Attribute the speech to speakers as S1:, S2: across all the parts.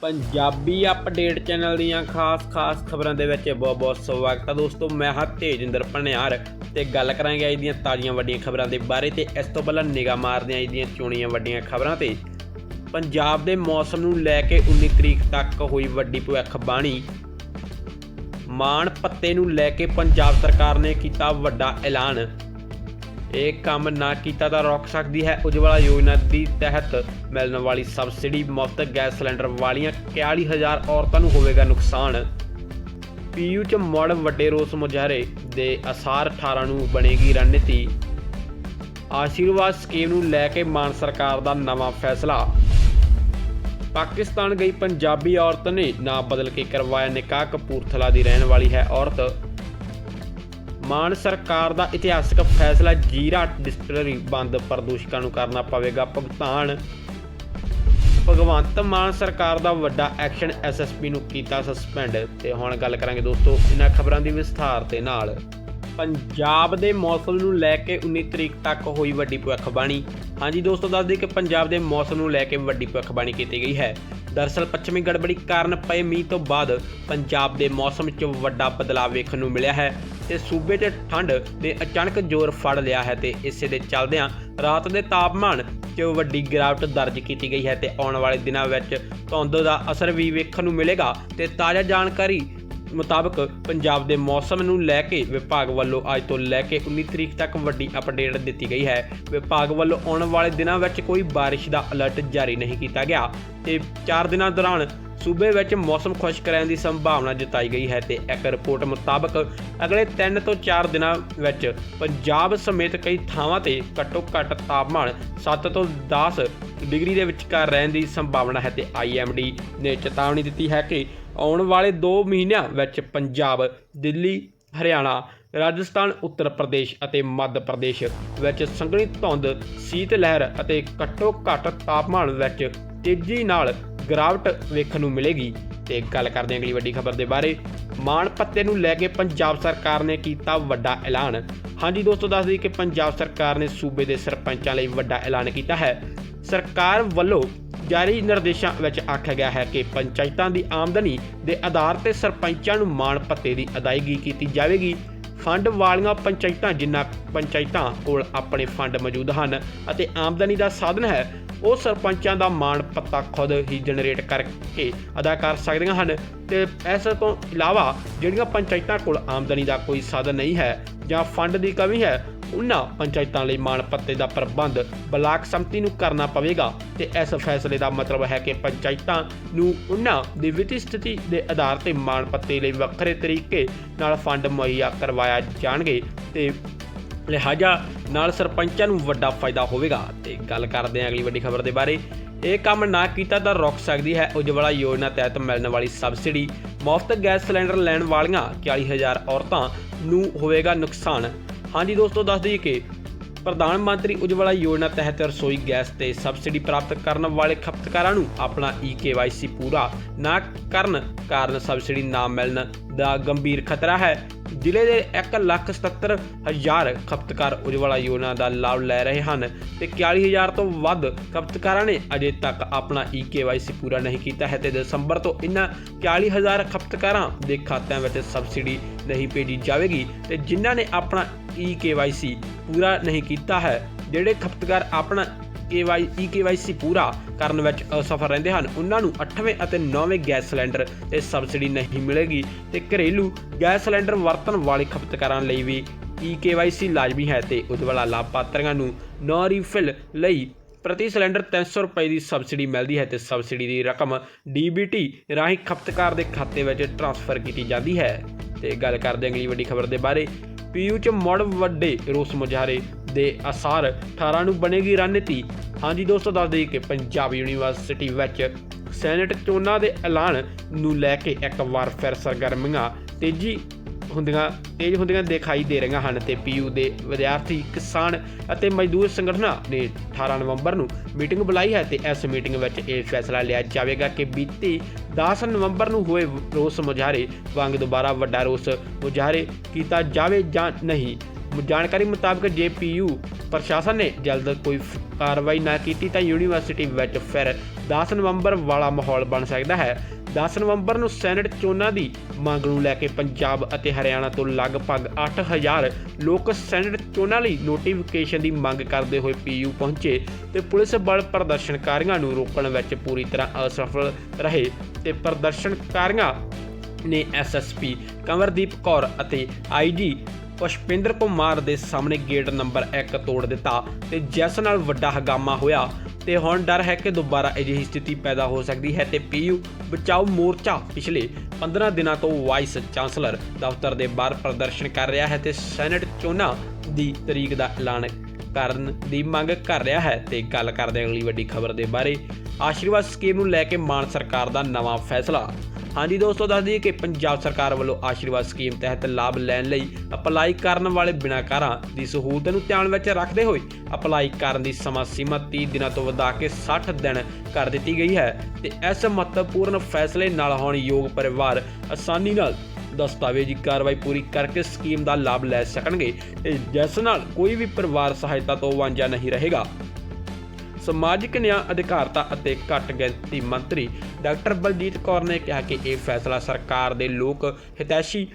S1: Punjabi update channel ਦੀਆਂ ਖਾਸ-ਖਾਸ ਖਬਰਾਂ ਦੇ ਵਿੱਚ ਬਹੁਤ-ਬਹੁਤ ਸਵਾਗਤ ਹੈ ਦੋਸਤੋ, ਮੈਂ ਹਾਂ ਤੇਜਿੰਦਰ ਭਨਿਆਰ ਤੇ ਗੱਲ ਕਰਾਂਗੇ ਅੱਜ ਦੀਆਂ ਤਾਜ਼ੀਆਂ ਵੱਡੀਆਂ ਖਬਰਾਂ ਦੇ ਬਾਰੇ ਤੇ ਇਸ ਤੋਂ ਪਹਿਲਾਂ ਨਿਗਾਹ ਮਾਰਦੇ ਹਾਂ ਅੱਜ ਦੀਆਂ ਚੁਣੀਆਂ ਵੱਡੀਆਂ ਖਬਰਾਂ ਤੇ। ਪੰਜਾਬ ਦੇ ਮੌਸਮ ਨੂੰ ਲੈ ਕੇ 19 ਤਰੀਕ ਤੱਕ ਹੋਈ ਵੱਡੀ ਭਵਿੱਖਬਾਣੀ ਮਾਣ ਪੱਤੇ ਨੂੰ ਲੈ ਕੇ ਪੰਜਾਬ ਸਰਕਾਰ ਨੇ ਕੀਤਾ ਵੱਡਾ ਐਲਾਨ। ਇਹ ਕੰਮ ਨਾ ਕੀਤਾ ਤਾਂ ਰੋਕ ਸਕਦੀ ਹੈ ਉਜਵਲਾ ਯੋਜਨਾ ਦੀ ਤਹਿਤ ਮਿਲਣ ਵਾਲੀ ਸਬਸਿਡੀ ਮੁਫਤ ਗੈਸ ਸਿਲੰਡਰ ਵਾਲੀਆਂ 41000 ਔਰਤਾਂ ਨੂੰ ਹੋਵੇਗਾ ਨੁਕਸਾਨ। ਪੀਯੂ ਚ ਮੜ ਵੱਡੇ ਰੋਸ ਮੁਜ਼ਾਹਰੇ ਦੇ ਅਸਾਰ 18 ਨੂੰ ਬਣੇਗੀ ਰਣਨੀਤੀ। ਆਸ਼ੀਰਵਾਦ ਸਕੀਮ ਨੂੰ ਲੈ ਕੇ ਮਾਨ ਸਰਕਾਰ ਦਾ ਨਵਾਂ ਫੈਸਲਾ। ਪਾਕਿਸਤਾਨ ਗਈ ਪੰਜਾਬੀ ਔਰਤ ਨੇ ਨਾਂ ਬਦਲ ਕੇ ਕਰਵਾਇਆ ਨਿਕਾਹ, ਕਪੂਰਥਲਾ ਦੀ ਰਹਿਣ ਵਾਲੀ ਹੈ ਔਰਤ। ਮਾਨ ਸਰਕਾਰ ਦਾ ਇਤਿਹਾਸਕ ਫੈਸਲਾ ਜੀਰਾ ਡਿਸਟਿਲਰੀ ਬੰਦ ਪ੍ਰਦੂਸ਼ਕਾਂ ਨੂੰ ਕਰਨਾ ਪਵੇਗਾ ਭੁਗਤਾਨ। ਭਗਵੰਤ ਮਾਨ ਸਰਕਾਰ ਦਾ ਵੱਡਾ ਐਕਸ਼ਨ ਐਸਐਸਪੀ ਨੂੰ ਕੀਤਾ ਸਸਪੈਂਡ। ਤੇ ਹੁਣ ਗੱਲ ਕਰਾਂਗੇ ਦੋਸਤੋ ਇਹਨਾਂ ਖਬਰਾਂ ਦੀ ਵਿਸਥਾਰ ਤੇ ਨਾਲ। ਪੰਜਾਬ ਦੇ ਮੌਸਮ ਨੂੰ ਲੈ ਕੇ 19 ਤਰੀਕ ਤੱਕ ਹੋਈ ਵੱਡੀ ਭਵਿੱਖਬਾਣੀ। ਹਾਂਜੀ ਦੋਸਤੋ, ਦੱਸ ਦਈਏ ਕਿ ਪੰਜਾਬ ਦੇ ਮੌਸਮ ਨੂੰ ਲੈ ਕੇ ਵੱਡੀ ਭਵਿੱਖਬਾਣੀ ਕੀਤੀ ਗਈ ਹੈ। ਦਰਅਸਲ ਪੱਛਮੀ ਗੜਬੜੀ ਕਾਰਨ ਪਏ ਮੀਂਹ ਤੋਂ ਬਾਅਦ ਪੰਜਾਬ ਦੇ ਮੌਸਮ 'ਚ ਵੱਡਾ ਬਦਲਾਅ ਵੇਖਣ ਨੂੰ ਮਿਲਿਆ ਹੈ ਤੇ ਸੂਬੇ 'ਚ ਠੰਡ ਨੇ ਅਚਾਨਕ ਜ਼ੋਰ ਫੜ ਲਿਆ ਹੈ ਤੇ ਇਸੇ ਦੇ ਚੱਲਦਿਆਂ ਰਾਤ ਦੇ ਤਾਪਮਾਨ 'ਚ ਵੱਡੀ ਗਿਰਾਵਟ ਦਰਜ ਕੀਤੀ ਗਈ ਹੈ ਤੇ ਆਉਣ ਵਾਲੇ ਦਿਨਾਂ ਵਿੱਚ ਧੁੰਦ ਦਾ ਅਸਰ ਵੀ ਵੇਖਣ ਨੂੰ ਮਿਲੇਗਾ ਤੇ ਤਾਜ਼ਾ ਜਾਣਕਾਰੀ ਮੁਤਾਬਕ ਪੰਜਾਬ ਦੇ ਮੌਸਮ ਨੂੰ ਲੈ ਕੇ ਵਿਭਾਗ ਵੱਲੋਂ ਅੱਜ ਤੋਂ ਲੈ ਕੇ 19 ਤਰੀਕ ਤੱਕ ਵੱਡੀ ਅਪਡੇਟ ਦਿੱਤੀ ਗਈ ਹੈ। ਵਿਭਾਗ ਵੱਲੋਂ ਆਉਣ ਵਾਲੇ ਦਿਨਾਂ ਵਿੱਚ ਕੋਈ ਬਾਰਿਸ਼ ਦਾ ਅਲਰਟ ਜਾਰੀ ਨਹੀਂ ਕੀਤਾ ਗਿਆ ਤੇ 4 ਦਿਨਾਂ ਦੌਰਾਨ ਸੂਬੇ ਵਿੱਚ ਮੌਸਮ ਖੁਸ਼ਕ ਰਹਿਣ ਦੀ ਸੰਭਾਵਨਾ ਜਤਾਈ ਗਈ ਹੈ ਤੇ ਇੱਕ ਰਿਪੋਰਟ ਮੁਤਾਬਕ ਅਗਲੇ 3 ਤੋਂ 4 ਦਿਨਾਂ ਵਿੱਚ ਪੰਜਾਬ ਸਮੇਤ ਕਈ ਥਾਵਾਂ ਤੇ ਘੱਟੋ ਘੱਟ ਤਾਪਮਾਨ 7 ਤੋਂ 10 ਡਿਗਰੀ ਦੇ ਵਿਚਕਾਰ ਰਹਿਣ ਦੀ ਸੰਭਾਵਨਾ ਹੈ ਤੇ ਆਈਐਮਡੀ ਨੇ ਚੇਤਾਵਨੀ ਦਿੱਤੀ ਹੈ ਕਿ ਆਉਣ ਵਾਲੇ 2 ਮਹੀਨਿਆਂ ਵਿੱਚ ਪੰਜਾਬ, ਦਿੱਲੀ, ਹਰਿਆਣਾ, ਰਾਜਸਥਾਨ, ਉੱਤਰ ਪ੍ਰਦੇਸ਼ ਅਤੇ ਮੱਧ ਪ੍ਰਦੇਸ਼ ਵਿੱਚ ਸੰਘਣੀ ਧੁੰਦ, ਸੀਤ ਲਹਿਰ ਅਤੇ ਘੱਟੋ ਘੱਟ ਤਾਪਮਾਨ ਵਿੱਚ ਤੇਜ਼ੀ ਨਾਲ ਗਿਰਾਵਟ ਵੇਖਣ ਨੂੰ ਮਿਲੇਗੀ। ਤੇ ਗੱਲ ਕਰਦੇ ਹਾਂ ਅਗਲੀ ਵੱਡੀ ਖਬਰ ਦੇ ਬਾਰੇ। ਮਾਣ ਪੱਤੇ ਨੂੰ ਲੈ ਕੇ ਪੰਜਾਬ ਸਰਕਾਰ ਨੇ ਕੀਤਾ ਵੱਡਾ ਐਲਾਨ। ਹਾਂਜੀ ਦੋਸਤੋ, ਦੱਸ ਦਈਏ ਕਿ ਪੰਜਾਬ ਸਰਕਾਰ ਨੇ ਸੂਬੇ ਦੇ ਸਰਪੰਚਾਂ ਲਈ ਵੱਡਾ ਐਲਾਨ ਕੀਤਾ ਹੈ। ਸਰਕਾਰ ਵੱਲੋਂ ਜਾਰੀ ਨਿਰਦੇਸ਼ਾਂ ਵਿੱਚ ਆਖਿਆ ਗਿਆ ਹੈ ਕਿ ਪੰਚਾਇਤਾਂ ਦੀ ਆਮਦਨੀ ਦੇ ਆਧਾਰ ਤੇ ਸਰਪੰਚਾਂ ਨੂੰ ਮਾਣ ਭੱਤੇ ਦੀ ਅਦਾਇਗੀ ਕੀਤੀ ਜਾਵੇਗੀ। ਫੰਡ ਵਾਲੀਆਂ ਪੰਚਾਇਤਾਂ, ਜਿਨ੍ਹਾਂ ਪੰਚਾਇਤਾਂ ਕੋਲ ਆਪਣੇ ਫੰਡ ਮੌਜੂਦ ਹਨ ਅਤੇ ਆਮਦਨੀ ਦਾ ਸਾਧਨ ਹੈ, ਉਹ ਸਰਪੰਚਾਂ ਦਾ ਮਾਣ ਪੱਤਾ ਖੁਦ ਹੀ ਜਨਰੇਟ ਕਰਕੇ ਅਦਾ ਕਰ ਸਕਦੀਆਂ ਹਨ ਤੇ ਇਸ ਤੋਂ ਇਲਾਵਾ ਜਿਹੜੀਆਂ ਪੰਚਾਇਤਾਂ ਕੋਲ ਆਮਦਨੀ ਦਾ ਕੋਈ ਸਾਧਨ ਨਹੀਂ ਹੈ ਜਾਂ ਫੰਡ ਦੀ ਕਮੀ ਹੈ ਉਨ੍ਹਾਂ ਪੰਚਾਇਤਾਂ ਲਈ ਮਾਣ ਪੱਤੇ ਦਾ ਪ੍ਰਬੰਧ ਬਲਾਕ ਸੰਮਤੀ ਨੂੰ ਕਰਨਾ ਪਵੇਗਾ ਤੇ ਇਸ ਫੈਸਲੇ ਦਾ ਮਤਲਬ ਹੈ ਕਿ ਪੰਚਾਇਤਾਂ ਨੂੰ ਉਹਨਾਂ ਦੀ ਵਿੱਤੀ ਸਥਿਤੀ ਦੇ ਆਧਾਰ ਤੇ ਮਾਣ ਪੱਤੇ ਲਈ ਵੱਖਰੇ ਤਰੀਕੇ ਨਾਲ ਫੰਡ ਮੁਹੱਈਆ ਕਰਵਾਇਆ ਜਾਣਗੇ ਤੇ ਲਿਹਾਜ਼ਾ ਨਾਲ ਸਰਪੰਚਾਂ ਨੂੰ ਵੱਡਾ ਫਾਇਦਾ ਹੋਵੇਗਾ। ਤੇ ਗੱਲ ਕਰਦੇ ਹਾਂ ਅਗਲੀ ਵੱਡੀ ਖਬਰ ਦੇ ਬਾਰੇ। ਇਹ ਕੰਮ ਨਾ ਕੀਤਾ ਤਾਂ ਰੁਕ ਸਕਦੀ ਹੈ ਉਜਵਲਾ ਯੋਜਨਾ ਤਹਿਤ ਮਿਲਣ ਵਾਲੀ ਸਬਸਿਡੀ। ਮੁਫਤ ਗੈਸ ਸਿਲੰਡਰ ਲੈਣ ਵਾਲੀਆਂ 40000 ਔਰਤਾਂ ਨੂੰ ਹੋਵੇਗਾ ਨੁਕਸਾਨ। ਹਾਂਜੀ ਦੋਸਤੋ, ਦੱਸ ਦਈਏ ਕਿ ਪ੍ਰਧਾਨ ਮੰਤਰੀ ਉਜਵਲਾ ਯੋਜਨਾ ਤਹਿਤ ਰਸੋਈ ਗੈਸ ਤੇ ਸਬਸਿਡੀ ਪ੍ਰਾਪਤ ਕਰਨ ਵਾਲੇ ਖਪਤਕਾਰਾਂ ਨੂੰ ਆਪਣਾ ਈਕੇਵਾਈਸੀ ਪੂਰਾ ਨਾ ਕਰਨ ਕਾਰਨ ਸਬਸਿਡੀ ਨਾ ਮਿਲਣ ਦਾ ਗੰਭੀਰ ਖਤਰਾ ਹੈ। ਜ਼ਿਲ੍ਹੇ ਦੇ 177000 ਖਪਤਕਾਰ ਉਜਵਲਾ ਯੋਜਨਾ ਦਾ ਲਾਭ ਲੈ ਰਹੇ ਹਨ ਤੇ 41000 ਤੋਂ ਵੱਧ ਖਪਤਕਾਰਾਂ ਨੇ ਅਜੇ ਤੱਕ ਆਪਣਾ ਈਕੇਵਾਈਸੀ ਪੂਰਾ ਨਹੀਂ ਕੀਤਾ ਹੈ ਤੇ ਦਸੰਬਰ ਤੋਂ ਇਨ੍ਹਾਂ 40000 ਖਪਤਕਾਰਾਂ ਦੇ ਖਾਤਿਆਂ ਵਿੱਚ ਸਬਸਿਡੀ ਨਹੀਂ ਭੇਜੀ ਜਾਵੇਗੀ ਤੇ ਜਿਨ੍ਹਾਂ ਨੇ ਆਪਣਾ ਈ ਈਕੇਵਾਈਸੀ ਪੂਰਾ ਨਹੀਂ ਕੀਤਾ ਹੈ, ਜਿਹੜੇ ਖਪਤਕਾਰ ਆਪਣਾ KY EKYC ਪੂਰਾ ਕਰਨ ਵਿੱਚ ਅਸਫਲ ਰਹਿੰਦੇ ਹਨ, ਉਹਨਾਂ ਨੂੰ 8ਵੇਂ ਅਤੇ 9ਵੇਂ ਗੈਸ ਸਿਲੰਡਰ ਤੇ ਸਬਸਿਡੀ ਨਹੀਂ ਮਿਲੇਗੀ ਤੇ ਘਰੇਲੂ ਗੈਸ ਸਿਲੰਡਰ ਵਰਤਣ ਵਾਲੇ ਖਪਤਕਾਰਾਂ ਲਈ ਵੀ EKYC ਲਾਜ਼ਮੀ ਹੈ ਤੇ ਉਜਵਲਾ ਲਾਭਪਾਤਰੀਆਂ ਨੂੰ ਨੌ ਰੀਫਿਲ ਲਈ ਪ੍ਰਤੀ ਸਿਲੰਡਰ 300 ਰੁਪਏ ਦੀ ਸਬਸਿਡੀ ਮਿਲਦੀ ਹੈ ਤੇ ਸਬਸਿਡੀ ਦੀ ਰਕਮ DBT ਰਾਹੀਂ ਖਪਤਕਾਰ ਦੇ ਖਾਤੇ ਵਿੱਚ ਟ੍ਰਾਂਸਫਰ ਕੀਤੀ ਜਾਂਦੀ ਹੈ। ਤੇ ਗੱਲ ਕਰਦੇ ਹਾਂ ਅਗਲੀ ਵੱਡੀ ਖਬਰ ਦੇ ਬਾਰੇ। ਪੀਯੂ ਚ ਮੁੜ ਵੱਡੇ ਰੋਸ ਮੁਜ਼ਾਹਰੇ ਦੇ ਅਸਾਰ 18 ਨੂੰ ਬਣੇਗੀ ਰਣਨੀਤੀ। ਹਾਂਜੀ ਦੋਸਤੋ, ਦੱਸ ਦਈਏ ਕਿ ਪੰਜਾਬ ਯੂਨੀਵਰਸਿਟੀ ਵਿੱਚ ਸੈਨੇਟ ਚੋਣਾਂ ਦੇ ਐਲਾਨ ਨੂੰ ਲੈ ਕੇ ਇੱਕ ਵਾਰ ਫਿਰ ਸਰਗਰਮੀਆਂ ਤੇਜ਼ੀ ਹੁੰਦੀਆਂ ਤੇਜ਼ ਹੁੰਦੀਆਂ ਦਿਖਾਈ ਦੇ ਰਹੀਆਂ ਹਨ ਤੇ ਪੀਯੂ ਦੇ ਵਿਦਿਆਰਥੀ ਕਿਸਾਨ ਅਤੇ ਮਜ਼ਦੂਰ ਸੰਗਠਨਾਂ ਨੇ 18 ਨਵੰਬਰ ਨੂੰ ਮੀਟਿੰਗ ਬੁਲਾਈ ਹੈ ਤੇ ਇਸ ਮੀਟਿੰਗ ਵਿੱਚ ਇਹ ਫੈਸਲਾ ਲਿਆ ਜਾਵੇਗਾ ਕਿ ਬੀਤੀ 10 ਨਵੰਬਰ ਨੂੰ ਹੋਏ ਰੋਸ ਮੁਜ਼ਾਹਰੇ ਵਾਂਗ ਦੁਬਾਰਾ ਵੱਡਾ ਰੋਸ ਮੁਜ਼ਾਹਰੇ ਕੀਤਾ ਜਾਵੇ ਜਾਂ ਨਹੀਂ। ਜਾਣਕਾਰੀ ਮੁਤਾਬਕ ਜੇ ਜੇਪੀਯੂ ਪ੍ਰਸ਼ਾਸਨ ਨੇ ਜਲਦ ਕੋਈ ਕਾਰਵਾਈ ਨਾ ਕੀਤੀ ਤਾਂ ਯੂਨੀਵਰਸਿਟੀ ਵਿੱਚ ਫਿਰ 10 ਨਵੰਬਰ ਵਾਲਾ ਮਾਹੌਲ ਬਣ ਸਕਦਾ ਹੈ। 10 ਨਵੰਬਰ ਨੂੰ ਸੈਨੇਟ ਚੋਣਾਂ ਦੀ ਮੰਗ ਨੂੰ ਲੈ ਕੇ ਪੰਜਾਬ ਅਤੇ ਹਰਿਆਣਾ ਤੋਂ ਲਗਭਗ 8000 ਲੋਕ ਸੈਨੇਟ ਚੋਣਾਂ ਲਈ ਨੋਟੀਫਿਕੇਸ਼ਨ ਦੀ ਮੰਗ ਕਰਦੇ ਹੋਏ ਪੀਯੂ ਪਹੁੰਚੇ ਤੇ ਪੁਲਿਸ ਬਲ ਪ੍ਰਦਰਸ਼ਨਕਾਰੀਆਂ ਨੂੰ ਰੋਕਣ ਵਿੱਚ ਪੂਰੀ ਤਰ੍ਹਾਂ ਅਸਫਲ ਰਹੇ ਤੇ ਪ੍ਰਦਰਸ਼ਨਕਾਰੀਆਂ ਨੇ ਐਸਐਸਪੀ ਕੰਵਰਦੀਪ ਕੌਰ ਅਤੇ ਆਈਜੀ ਪੁਸ਼ਪਿੰਦਰ ਕੁਮਾਰ ਦੇ ਸਾਹਮਣੇ ਗੇਟ ਨੰਬਰ 1 ਤੋੜ ਦਿੱਤਾ ਤੇ ਜਿਸ ਨਾਲ ਵੱਡਾ ਹਗਾਮਾ ਹੋਇਆ। ਤੇ ਹੁਣ ਡਰ ਹੈ ਕਿ ਦੁਬਾਰਾ ਅਜਿਹੀ ਸਥਿਤੀ ਪੈਦਾ ਹੋ ਸਕਦੀ ਹੈ ਤੇ ਪੀਯੂ ਬਚਾਓ ਮੋਰਚਾ। ਪਿਛਲੇ 15 ਦਿਨਾਂ ਤੋਂ ਵਾਈਸ ਚਾਂਸਲਰ ਦਫ਼ਤਰ ਦੇ ਬਾਹਰ ਪ੍ਰਦਰਸ਼ਨ ਕਰ ਰਿਹਾ ਹੈ ਤੇ ਸੈਨੇਟ ਚੋਣਾਂ ਦੀ ਤਰੀਕ ਦਾ ਐਲਾਨ ਕਰਨ ਦੀ ਮੰਗ ਕਰ ਰਿਹਾ ਹੈ ਤੇ ਗੱਲ ਕਰਦੇ ਅਗਲੀ ਵੱਡੀ ਖਬਰ ਦੇ ਬਾਰੇ। ਆਸ਼ੀਰਵਾਦ ਸਕੀਮ ਨੂੰ ਲੈ ਕੇ ਮਾਨ ਸਰਕਾਰ ਦਾ ਨਵਾਂ ਫੈਸਲਾ। ਹਾਂਜੀ ਦੋਸਤੋ, ਦੱਸ ਦਈਏ ਕਿ ਪੰਜਾਬ ਸਰਕਾਰ ਵੱਲੋਂ ਆਸ਼ੀਰਵਾਦ ਸਕੀਮ ਤਹਿਤ ਲਾਭ ਲੈਣ ਲਈ ਅਪਲਾਈ ਕਰਨ ਵਾਲੇ ਬਿਨੈਕਾਰਾਂ ਦੀ ਸਹੂਲਤ ਨੂੰ ਧਿਆਨ ਵਿੱਚ ਰੱਖਦੇ ਹੋਏ ਅਪਲਾਈ ਕਰਨ ਦੀ ਸਮਾਂ ਸੀਮਾ 30 ਦਿਨਾਂ ਤੋਂ ਵਧਾ ਕੇ 60 ਦਿਨ ਕਰ ਦਿੱਤੀ ਗਈ ਹੈ ਤੇ ਇਸ ਮਹੱਤਵਪੂਰਨ ਫੈਸਲੇ ਨਾਲ ਹੁਣ ਯੋਗ ਪਰਿਵਾਰ ਆਸਾਨੀ ਨਾਲ ਦਸਤਾਵੇਜ਼ੀ ਕਾਰਵਾਈ ਪੂਰੀ ਕਰਕੇ ਸਕੀਮ ਦਾ ਲਾਭ ਲੈ ਸਕਣਗੇ ਤੇ ਜਿਸ ਨਾਲ ਕੋਈ ਵੀ ਪਰਿਵਾਰ ਸਹਾਇਤਾ ਤੋਂ ਵਾਂਝਾ ਨਹੀਂ ਰਹੇਗਾ। ਸਮਾਜਿਕ ਨਿਆਂ ਅਧਿਕਾਰਤਾ ਅਤੇ ਘੱਟ ਗਿਣਤੀ ਮੰਤਰੀ ਡਾਕਟਰ ਬਲਜੀਤ ਕੌਰ ਨੇ ਕਿਹਾ ਕਿ ਇਹ ਫੈਸਲਾ ਸਰਕਾਰ ਦੇ ਲੋਕ ਹਿਤੈਸ਼ੀ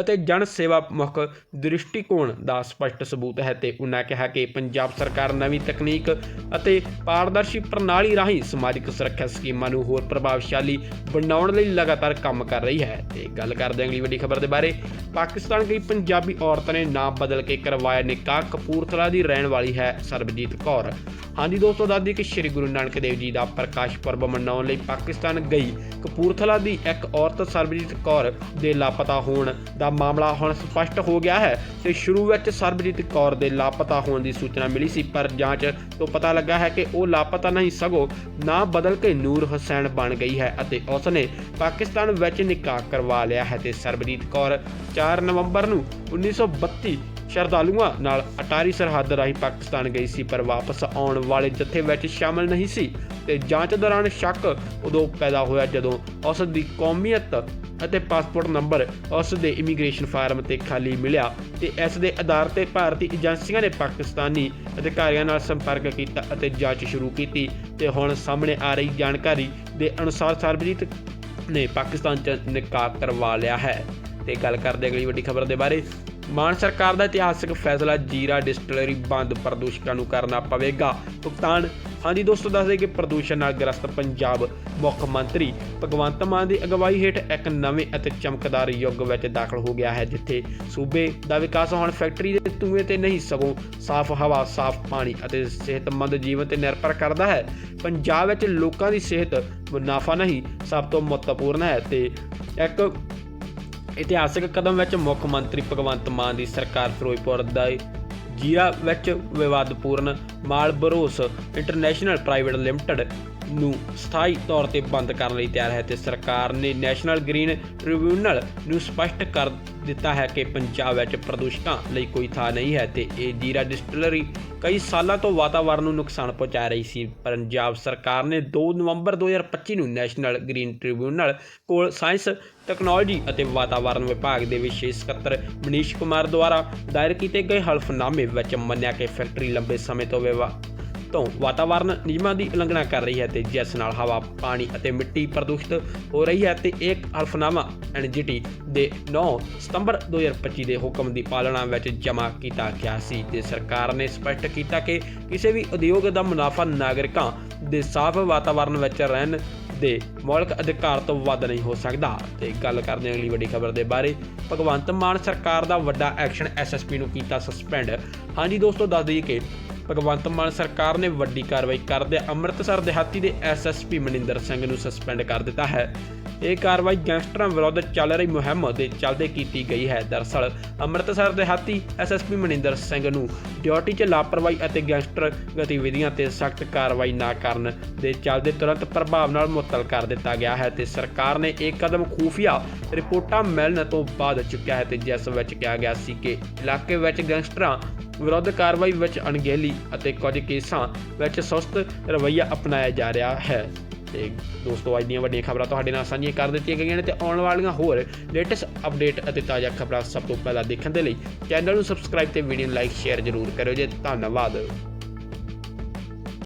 S1: ਅਤੇ ਜਨ ਸੇਵਾ ਮੁੱਖ ਦ੍ਰਿਸ਼ਟੀਕੋਣ ਦਾ ਸਪਸ਼ਟ ਸਬੂਤ ਹੈ ਤੇ ਉਨ੍ਹਾਂ ਕਿਹਾ ਕਿ ਪੰਜਾਬ ਸਰਕਾਰ ਨਵੀਂ ਤਕਨੀਕ ਅਤੇ ਪਾਰਦਰਸ਼ੀ ਪ੍ਰਣਾਲੀ ਰਾਹੀਂ ਸਮਾਜਿਕ ਸੁਰੱਖਿਆ ਸਕੀਮਾਂ ਨੂੰ ਹੋਰ ਪ੍ਰਭਾਵਸ਼ਾਲੀ ਬਣਾਉਣ ਲਈ ਲਗਾਤਾਰ ਕੰਮ ਕਰ ਰਹੀ ਹੈ। ਤੇ ਗੱਲ ਕਰਦੇ ਹਾਂ ਅਗਲੀ ਵੱਡੀ ਖਬਰ ਦੇ ਬਾਰੇ। ਪਾਕਿਸਤਾਨ ਗਈ ਪੰਜਾਬੀ ਔਰਤ ਨੇ ਨਾਮ ਬਦਲ ਕੇ ਕਰਵਾਇਆ ਨਿਕਾਹ। ਕਪੂਰਥਲਾ ਦੀ ਰਹਿਣ ਵਾਲੀ ਹੈ ਸਰਬਜੀਤ ਕੌਰ। ਹਾਂਜੀ ਦੋਸਤੋ ਦੱਸਦੀ ਕਿ ਸ੍ਰੀ ਗੁਰੂ ਨਾਨਕ ਦੇਵ ਜੀ ਦਾ ਪ੍ਰਕਾਸ਼ ਪੁਰਬ ਮਨਾਉਣ ਲਈ ਪਾਕਿਸਤਾਨ ਗਈ। ਕਪੂਰਥਲਾ ਦੀ ਇੱਕ ਔਰਤ ਸਰਬਜੀਤ ਕੌਰ ਦੇ ਲਾਪਤਾ ਹੋਣ ਦਾ ਮਾਮਲਾ ਹੁਣ ਸਪਸ਼ਟ ਹੋ ਗਿਆ ਹੈ। ਤੇ ਸ਼ੁਰੂ ਵਿੱਚ ਸਰਬਜੀਤ ਕੌਰ ਦੇ ਲਾਪਤਾ ਹੋਣ ਦੀ ਸੂਚਨਾ ਮਿਲੀ ਸੀ, ਪਰ ਜਾਂਚ ਤੋਂ ਪਤਾ ਲੱਗਾ ਹੈ ਕਿ ਉਹ ਲਾਪਤਾ ਨਹੀਂ ਸਗੋਂ ਨਾਂ ਬਦਲ ਕੇ ਨੂਰ ਹੁਸੈਨ ਬਣ ਗਈ ਹੈ ਅਤੇ ਉਸ ਨੇ ਪਾਕਿਸਤਾਨ ਵਿੱਚ ਨਿਕਾਹ ਕਰਵਾ ਲਿਆ ਹੈ। ਤੇ ਸਰਬਜੀਤ ਕੌਰ 4 ਨਵੰਬਰ ਨੂੰ 1932 ਸ਼ਰਧਾਲੂਆਂ ਨਾਲ ਅਟਾਰੀ ਸਰਹੱਦ ਰਾਹੀਂ ਪਾਕਿਸਤਾਨ ਗਈ ਸੀ, ਪਰ ਵਾਪਸ ਆਉਣ ਵਾਲੇ ਜਥੇ ਵਿੱਚ ਸ਼ਾਮਲ ਨਹੀਂ ਸੀ। ਤੇ ਜਾਂਚ ਦੌਰਾਨ ਸ਼ੱਕ ਉਦੋਂ ਪੈਦਾ ਹੋਇਆ ਜਦੋਂ ਉਸ ਦੀ ਕੌਮੀਅਤ ਅਤੇ ਪਾਸਪੋਰਟ ਨੰਬਰ ਉਸ ਦੇ ਇਮੀਗ੍ਰੇਸ਼ਨ ਫਾਰਮ ਤੇ ਖਾਲੀ ਮਿਲਿਆ ਤੇ ਇਸ ਦੇ ਆਧਾਰ ਤੇ ਭਾਰਤੀ ਏਜੰਸੀਆਂ ਨੇ ਪਾਕਿਸਤਾਨੀ ਅਧਿਕਾਰੀਆਂ ਨਾਲ ਸੰਪਰਕ ਕੀਤਾ ਅਤੇ ਜਾਂਚ ਸ਼ੁਰੂ ਕੀਤੀ ਤੇ ਹੁਣ ਸਾਹਮਣੇ ਆ ਰਹੀ ਜਾਣਕਾਰੀ ਦੇ ਅਨੁਸਾਰ ਸਰਬਜੀਤ ਨੇ ਪਾਕਿਸਤਾਨ 'ਚ ਨਿਕਾਹ ਕਰਵਾ ਲਿਆ ਹੈ। ਤੇ ਗੱਲ ਕਰਦੇ ਅਗਲੀ ਵੱਡੀ ਖਬਰ ਦੇ ਬਾਰੇ। ਮਾਨ ਸਰਕਾਰ ਦਾ ਇਤਿਹਾਸਕ ਫੈਸਲਾ ਜੀਰਾ ਡਿਸਟਿਲਰੀ ਬੰਦ ਪ੍ਰਦੂਸ਼ਕਾਂ ਨੂੰ ਕਰਨਾ ਪਵੇਗਾ। ਭੁਗਤਾਨ ਹਾਂਜੀ ਦੋਸਤੋ ਦੱਸਦੇ ਕਿ ਪ੍ਰਦੂਸ਼ਣ ਨਾਲ ਗ੍ਰਸਤ ਪੰਜਾਬ ਮੁੱਖ ਮੰਤਰੀ ਭਗਵੰਤ ਮਾਨ ਦੀ ਅਗਵਾਈ ਹੇਠ ਇੱਕ ਨਵੇਂ ਅਤੇ ਚਮਕਦਾਰ ਯੁੱਗ ਵਿੱਚ ਦਾਖਲ ਹੋ ਗਿਆ ਹੈ, ਜਿੱਥੇ ਸੂਬੇ ਦਾ ਵਿਕਾਸ ਹੁਣ, ਫੈਕਟਰੀ ਦੇ ਧੂਏ ਤੇ ਨਹੀਂ ਸਗੋਂ ਸਾਫ਼ ਹਵਾ, ਸਾਫ਼ ਪਾਣੀ ਅਤੇ ਸਿਹਤਮੰਦ ਜੀਵਨ ਤੇ ਨਿਰਭਰ ਕਰਦਾ ਹੈ। ਪੰਜਾਬ ਵਿੱਚ ਲੋਕਾਂ ਦੀ ਸਿਹਤ ਮੁਨਾਫਾ ਨਹੀਂ, ਸਭ ਤੋਂ ਮਹੱਤਵਪੂਰਨ ਹੈ ਤੇ ਇੱਕ ਇਤਿਹਾਸਕ ਕਦਮ ਵਿੱਚ ਮੁੱਖ ਮੰਤਰੀ ਭਗਵੰਤ ਮਾਨ ਦੀ ਸਰਕਾਰ ਫਿਰੋਜ਼ਪੁਰ ਦਾ ਜੀਰਾ ਵਿੱਚ ਵਿਵਾਦਪੂਰਨ ਮਾਲਬਰੋਸ ਇੰਟਰਨੈਸ਼ਨਲ ਪ੍ਰਾਈਵੇਟ ਲਿਮਟਿਡ ਨੂੰ ਸਥਾਈ ਤੌਰ ਤੇ ਬੰਦ ਕਰਨ ਲਈ ਤਿਆਰ ਹੈ ਤੇ ਸਰਕਾਰ ਨੇ ਨੈਸ਼ਨਲ ਗ੍ਰੀਨ ਟ੍ਰਿਬਿਊਨਲ ਨੂੰ ਸਪਸ਼ਟ ਕਰ ਦਿੱਤਾ ਹੈ ਕਿ ਪੰਜਾਬ ਵਿੱਚ ਪ੍ਰਦੂਸ਼ਕਾਂ ਲਈ ਕੋਈ ਥਾਂ ਨਹੀਂ ਹੈ ਤੇ ਇਹ ਜੀਰਾ ਡਿਸਟਿਲਰੀ ਕਈ ਸਾਲਾਂ ਤੋਂ ਵਾਤਾਵਰਣ ਨੂੰ ਨੁਕਸਾਨ ਪਹੁੰਚਾ ਰਹੀ ਸੀ। ਪੰਜਾਬ ਸਰਕਾਰ ਨੇ 2 ਨਵੰਬਰ 2025 ਨੂੰ ਨੈਸ਼ਨਲ ਗ੍ਰੀਨ ਟ੍ਰਿਬਿਊਨਲ ਕੋਲ ਸਾਇੰਸ, ਟੈਕਨੋਲੋਜੀ ਅਤੇ ਵਾਤਾਵਰਣ ਵਿਭਾਗ ਦੇ ਵਿਸ਼ੇਸ਼ ਸਕੱਤਰ ਮਨੀਸ਼ ਕੁਮਾਰ ਦੁਆਰਾ ਦਾਇਰ ਕੀਤੇ ਗਏ ਹਲਫਨਾਮੇ ਵਿੱਚ ਮੰਨਿਆ ਕਿ ਫੈਕਟਰੀ ਲੰਬੇ ਸਮੇਂ ਤੋਂ ਵਿਵਾ ਤੋਂ ਵਾਤਾਵਰਣ ਨਿਯਮਾਂ ਦੀ ਉਲੰਘਣਾ ਕਰ ਰਹੀ ਹੈ ਤੇ ਜਿਸ ਨਾਲ ਹਵਾ, ਪਾਣੀ ਅਤੇ ਮਿੱਟੀ ਪ੍ਰਦੂਸ਼ਿਤ ਹੋ ਰਹੀ ਹੈ ਤੇ ਇੱਕ ਹਲਫਨਾਮਾ ਐਨਜੀਟੀ ਦੇ 9 ਸਤੰਬਰ 2025 ਦੇ ਹੁਕਮ ਦੀ ਪਾਲਣਾ ਵਿੱਚ ਜਮ੍ਹਾਂ ਕੀਤਾ ਗਿਆ ਸੀ ਤੇ ਸਰਕਾਰ ਨੇ ਸਪਸ਼ਟ ਕੀਤਾ ਕਿ ਕਿਸੇ ਵੀ ਉਦਯੋਗ ਦਾ ਮੁਨਾਫਾ ਨਾਗਰਿਕਾਂ ਦੇ ਸਾਫ਼ ਵਾਤਾਵਰਣ ਵਿੱਚ ਰਹਿਣ ਦੇ ਮੌਲਿਕ ਅਧਿਕਾਰ ਤੋਂ ਵੱਧ ਨਹੀਂ ਹੋ ਸਕਦਾ। ਤੇ ਗੱਲ ਕਰਦੇ ਹਾਂ ਅਗਲੀ ਵੱਡੀ ਖਬਰ ਦੇ ਬਾਰੇ। ਭਗਵੰਤ ਮਾਨ ਸਰਕਾਰ ਦਾ ਵੱਡਾ ਐਕਸ਼ਨ ਐਸਐਸਪੀ ਨੂੰ ਕੀਤਾ ਸਸਪੈਂਡ। ਹਾਂਜੀ ਦੋਸਤੋ, ਦੱਸ ਦਈਏ ਕਿ ਭਗਵੰਤ ਮਾਨ ਸਰਕਾਰ ਨੇ ਵੱਡੀ ਕਾਰਵਾਈ ਕਰਦੇ ਅੰਮ੍ਰਿਤਸਰ ਦਿਹਾਤੀ ਦੇ ਐਸਐਸਪੀ ਮਨਿੰਦਰ ਸਿੰਘ ਨੂੰ ਸਸਪੈਂਡ ਕਰ ਦਿੱਤਾ ਹੈ। ਇਹ ਕਾਰਵਾਈ ਗੈਂਗਸਟਰਾਂ ਵਿਰੁੱਧ ਚੱਲ ਰਹੀ ਮੁਹਿੰਮ ਦੇ ਚੱਲਦੇ ਕੀਤੀ ਗਈ ਹੈ। ਦਰਅਸਲ ਅੰਮ੍ਰਿਤਸਰ ਦਿਹਾਤੀ ਐਸਐਸਪੀ ਮਨਿੰਦਰ ਸਿੰਘ ਨੂੰ ਡਿਊਟੀ 'ਚ ਲਾਪਰਵਾਹੀ ਅਤੇ ਗੈਂਗਸਟਰ ਗਤੀਵਿਧੀਆਂ ਤੇ ਸਖਤ ਕਾਰਵਾਈ ਨਾ ਕਰਨ ਦੇ ਚੱਲਦੇ ਤੁਰੰਤ ਪ੍ਰਭਾਵ ਨਾਲ ਮੁਅੱਤਲ ਕਰ ਦਿੱਤਾ ਗਿਆ ਹੈ ਤੇ ਸਰਕਾਰ ਨੇ ਇਹ ਕਦਮ ਖੂਫੀਆ ਰਿਪੋਰਟਾਂ ਮਿਲਣ ਤੋਂ ਬਾਅਦ ਚੁੱਕਿਆ ਹੈ ਤੇ ਜਿਸ ਵਿੱਚ ਕਿਹਾ ਗਿਆ ਸੀ ਕਿ ਇਲਾਕੇ ਵਿੱਚ ਗੈਂਗਸਟਰਾਂ ਵਿਰੁੱਧ ਕਾਰਵਾਈ ਵਿੱਚ ਅਣਗਹਿਲੀ ਅਤੇ ਕੁਝ ਕੇਸਾਂ ਵਿੱਚ ਸੁਸਤ ਰਵੱਈਆ ਅਪਣਾਇਆ ਜਾ ਰਿਹਾ ਹੈ। ਤੇ ਦੋਸਤੋ, ਅੱਜ ਦੀਆਂ ਵੱਡੀਆਂ ਖਬਰਾਂ ਤੁਹਾਡੇ ਨਾਲ ਸਾਂਝੀਆਂ ਕਰ ਦਿੱਤੀਆਂ ਗਈਆਂ ਨੇ ਤੇ ਆਉਣ ਵਾਲੀਆਂ ਹੋਰ ਲੇਟੈਸਟ ਅਪਡੇਟ ਅਤੇ ਤਾਜ਼ਾ ਖਬਰਾਂ ਸਭ ਤੋਂ ਪਹਿਲਾਂ ਦੇਖਣ ਦੇ ਲਈ ਚੈਨਲ ਨੂੰ ਸਬਸਕ੍ਰਾਈਬ ਤੇ ਵੀਡੀਓ ਨੂੰ ਲਾਈਕ, ਸ਼ੇਅਰ ਜ਼ਰੂਰ ਕਰਿਓ ਜੀ। ਧੰਨਵਾਦ।